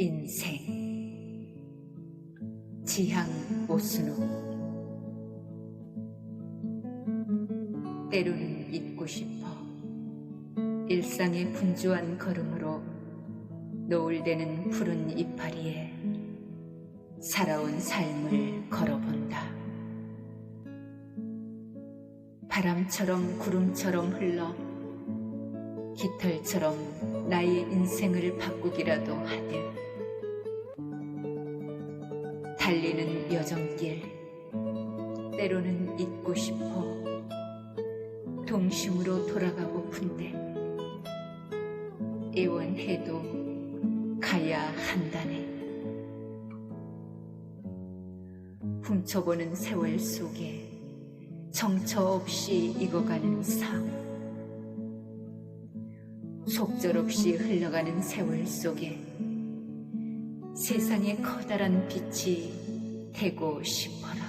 인생 지향 오스노 때로는 잊고 싶다. 일상의 분주한 걸음으로 노을되는 푸른 이파리에 살아온 삶을 걸어본다. 바람처럼 구름처럼 흘러 깃털처럼 나의 인생을 바꾸기라도 하듯 달리는 여정길 때로는 잊고 싶어 동심으로 돌아가고픈데 애원해도 가야 한다네 훔쳐보는 세월 속에 정처 없이 익어가는 삶 속절없이 흘러가는 세월 속에 세상의 커다란 빛이 되고 싶어라.